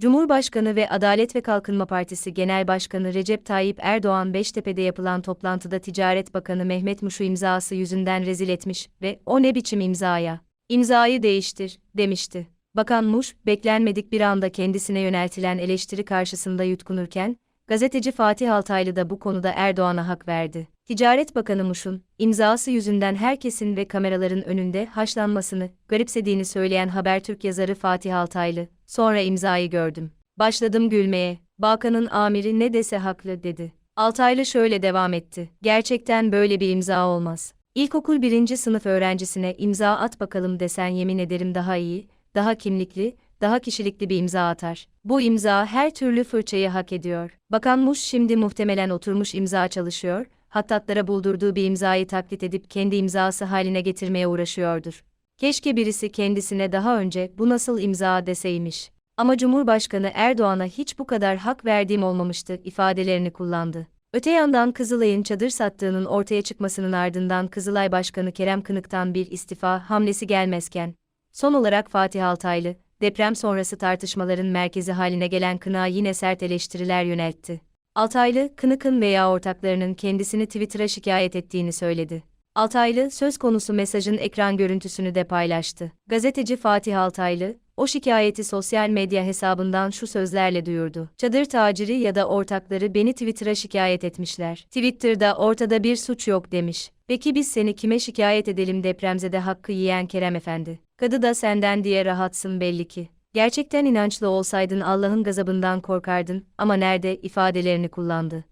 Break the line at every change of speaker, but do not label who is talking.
Cumhurbaşkanı ve Adalet ve Kalkınma Partisi Genel Başkanı Recep Tayyip Erdoğan Beştepe'de yapılan toplantıda Ticaret Bakanı Mehmet Muş'u imzası yüzünden rezil etmiş ve "O ne biçim imzaya? İmzayı değiştir." demişti. Bakan Muş, beklenmedik bir anda kendisine yöneltilen eleştiri karşısında yutkunurken, gazeteci Fatih Altaylı da bu konuda Erdoğan'a hak verdi. Ticaret Bakanı Muş'un, imzası yüzünden herkesin ve kameraların önünde haşlanmasını garipsediğini söyleyen Habertürk yazarı Fatih Altaylı, sonra imzayı gördüm. Başladım gülmeye, Bakanın amiri ne dese haklı dedi. Altaylı şöyle devam etti. Gerçekten böyle bir imza olmaz. İlkokul birinci sınıf öğrencisine imza at bakalım desen yemin ederim daha iyi, daha kimlikli, daha kişilikli bir imza atar. Bu imza her türlü fırçayı hak ediyor. Bakan Muş şimdi muhtemelen oturmuş imza çalışıyor, hattatlara buldurduğu bir imzayı taklit edip kendi imzası haline getirmeye uğraşıyordur. Keşke birisi kendisine daha önce bu nasıl imza deseymiş. Ama Cumhurbaşkanı Erdoğan'a hiç bu kadar hak verdiğim olmamıştı ifadelerini kullandı. Öte yandan Kızılay'ın çadır sattığının ortaya çıkmasının ardından Kızılay Başkanı Kerem Kınık'tan bir istifa hamlesi gelmezken, son olarak Fatih Altaylı, deprem sonrası tartışmaların merkezi haline gelen Kınık'a yine sert eleştiriler yöneltti. Altaylı, Kınık'ın veya ortaklarının kendisini Twitter'a şikayet ettiğini söyledi. Altaylı, söz konusu mesajın ekran görüntüsünü de paylaştı. Gazeteci Fatih Altaylı, o şikayeti sosyal medya hesabından şu sözlerle duyurdu. Çadır taciri ya da ortakları beni Twitter'a şikayet etmişler. Twitter'da ortada bir suç yok demiş. Peki biz seni kime şikayet edelim depremzede hakkı yiyen Kerem Efendi? Kadı da senden diye rahatsın belli ki. Gerçekten inançlı olsaydın Allah'ın gazabından korkardın ama nerede ifadelerini kullandı.